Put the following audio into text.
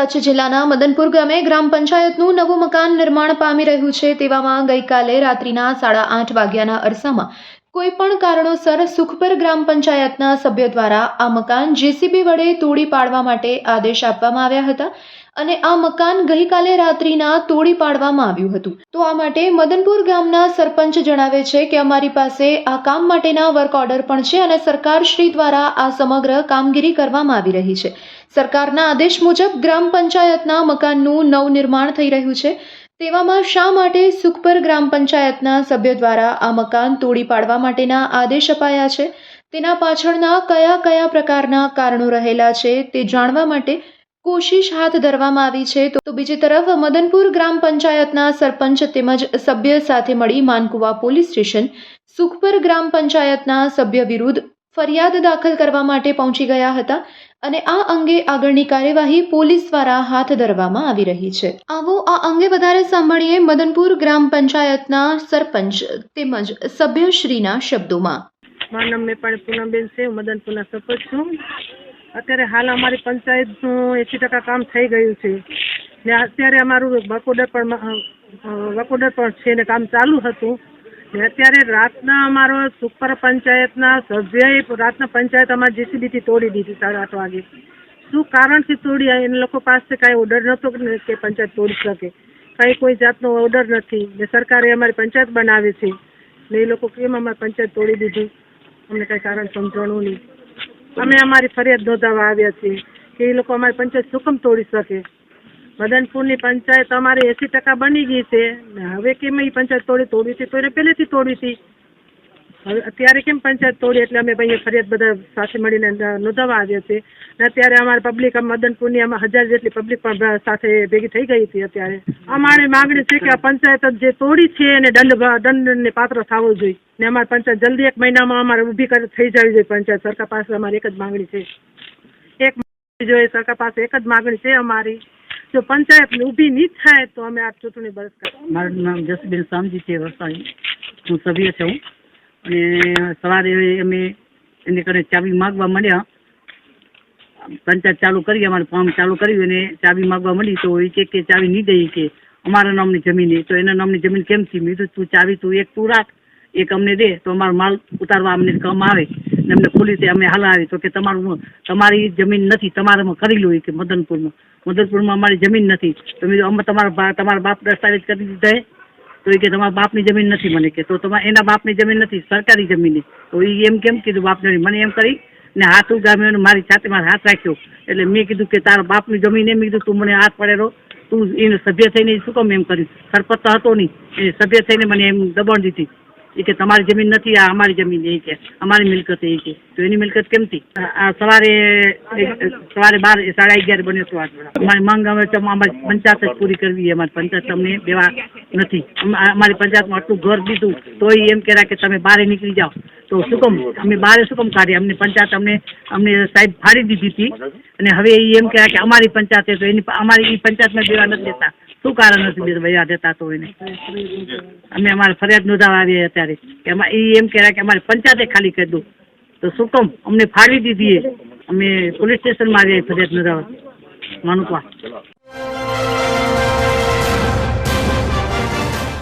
કચ્છ જિલ્લાના મદનપુર ગામે ગ્રામ પંચાયતનું નવું મકાન નિર્માણ પામી રહ્યું છે તેવામાં ગઈકાલે રાત્રિના સાડા આઠ વાગ્યાના અરસામાં કોઈ પણ કારણોસર સુખપર ગ્રામ પંચાયતના સભ્ય દ્વારા આ મકાન જેસીબી વડે તોડી પાડવા માટે આદેશ આપવામાં આવ્યા હતા અને આ મકાન ગઈકાલે રાત્રિના તોડી પાડવામાં આવ્યું હતું. તો આ માટે મદનપુર ગામના સરપંચ જણાવે છે કે અમારી પાસે આ કામ માટેના વર્ક ઓર્ડર પણ છે અને સરકાર શ્રી દ્વારા આ સમગ્ર કામગીરી કરવામાં આવી રહી છે. સરકારના આદેશ મુજબ ગ્રામ પંચાયતના મકાનનું નવનિર્માણ થઈ રહ્યું છે. તેવામાં શા માટે સુખપર ગ્રામ પંચાયતના સભ્ય દ્વારા આ મકાન તોડી પાડવા માટેના આદેશ અપાયા છે? તેના પાછળના કયા કયા પ્રકારના કારણો રહેલા છે તે જાણવા માટે કોશિશ હાથ ધરવામાં આવી છે. તો બીજી તરફ મદનપુર ગ્રામ પંચાયતના સરપંચ તેમજ સભ્ય સાથે મળી માનકુવા પોલીસ સ્ટેશન સુખપર ગ્રામ પંચાયતના સભ્ય વિરુદ્ધ ફરિયાદ દાખલ કરવા માટે પહોંચી ગયા હતા. અને આ અંગે આગળની કાર્યવાહી પોલીસ દ્વારા હાથ ધરવામાં આવી રહી છે. આવો આ અંગે વધારે સાંભળીએ મદનપુર ગ્રામ પંચાયતના સરપંચ તેમજ સભ્યશ્રીના શબ્દોમાં. મારું નામ મેપાણી પૂનમબેન છે મદનપુરના સરપંચ છું. અત્યારે હાલ અમારી પંચાયતનું એંસી ટકા કામ થઈ ગયું છે. ને અત્યારે અમારું વકોડર પણ વકોડર પણ છે ને કામ ચાલુ હતું. અત્યારે રાતના અમારો સુપર પંચાયતના સભ્યએ રાતના પંચાયત અમારી જીસીબીથી તોડી દીધી સાડા આઠ વાગે. શું કારણથી તોડી? એ લોકો પાસે કાંઈ ઓર્ડર નહોતો કે પંચાયત તોડી શકે. કાંઈ કોઈ જાતનો ઓર્ડર નથી. ને સરકારે અમારી પંચાયત બનાવી છે. ને એ લોકો કેમ અમારી પંચાયત તોડી દીધી? અમને કાંઈ કારણ સમજાણું નહીં. અમે અમારી ફરિયાદ નોંધાવવા આવ્યા છીએ કે એ લોકો અમારી પંચાયત શું કેમ તોડી શકે. મદનપુરની પંચાયત અમારી એંસી ટકા બની ગઈ છે. હવે કેમ એ પંચાયત તોડી તોડી હતી? તો એને પહેલેથી તોડી હતી. હવે અત્યારે કેમ પંચાયત તોડી? એટલે અમે ભાઈ ફરિયાદ બધા સાથે મળીને નોંધાવવા આવ્યા છે. ને અત્યારે અમારે પબ્લિક મદનપુરની આમાં હજાર જેટલી પબ્લિક પણ સાથે ભેગી થઈ ગઈ હતી અત્યારે. અમારી માગણી છે કે આ પંચાયત જ તોડી છે એને દંડ દંડને પાત્ર થવો જોઈએ. ને અમારે પંચાયત જલ્દી એક મહિનામાં અમારે ઊભી કરી, થઈ જવી જોઈએ પંચાયત. સરકાર પાસે અમારી એક જ માગણી છે. એક જોઈએ, સરકાર પાસે એક જ માગણી છે અમારી. જો પંચાયત ઊભી નહીં થાય તો અમે આ ચૂંટણી બરસ મારું નામ જસબેન શામજી છે વરસાણી હું સભ્ય છું. અને સવારે અમે એને કરે ચાવી માગવા મળ્યા પંચાયત ચાલુ કરી, અમારું ફોર્મ ચાલુ કર્યું અને ચાવી માગવા મળી તો એ કે ચાવી નહીં દઈ કે અમારા નામની જમીન. તો એના નામની જમીન કેમ છે? મેં તું ચાવી તું એક તું રાખ, એક અમને દે, તો અમારો માલ ઉતારવા અમને કામ આવે. ને અમને પોલીસે અમે હલાવી. તો કે તમારું તમારી જમીન નથી, તમારામાં કરી લો કે મદનપુરમાં. મદનપુરમાં અમારી જમીન નથી. તો મેં અમે તમારા તમારા બાપ દસ્તાવેજ કરી દીધા તો એ કે તમારા બાપની જમીન નથી મને કે. તો તમારે એના બાપની જમીન નથી, સરકારી જમીન તો એ એમ કેમ કીધું બાપને? મને એમ કરી ને હાથ ઉગામ્યો ને મારી સાથે મારા હાથ રાખ્યો. એટલે મેં કીધું કે તારા બાપની જમીન એમ કીધું, તું મને હાથ પડેલો. તું એને સભ્ય થઈને શું કામ એમ કર્યું? સરપંચ હતો નહીં. એ સભ્ય થઈને મને એમ દબાણ દીધી. એ કે તમારી જમીન નથી આ અમારી જમીન એ કે અમારી મિલકત એ કે. તો એની મિલકત કેમથી? સવારે સવારે બાર સાડા અગિયાર બન્યો હતો. અમારી માંગ તો અમારી પંચાયત જ પૂરી કરવી. અમારી પંચાયત તમને દેવા નથી. અમારી પંચાયતમાં આટલું ઘર દીધું, તોય એમ કહેતા કે તમે બારે નીકળી જાઓ. તો શું અમે બારે શું કામ અમને પંચાયત અમને અમને સાહેબ ફાડી દીધી હતી. અને હવે એ એમ કહેવાય કે અમારી પંચાયત તો એની અમારી એ પંચાયતમાં દેવા નથી દેતા. શું કારણ નથી વૈયા દેતા તો એને. અમે અમારે ફરિયાદ નોંધાવા આવીએ અત્યારે. કે એ એમ કહેવાય કે અમારી પંચાયતે ખાલી કરી દો. તો શું કામ અમને ફાડી દીધી અમે પોલીસ સ્ટેશનમાં આવીએ ફરિયાદ નોંધાવવા. માનુકવા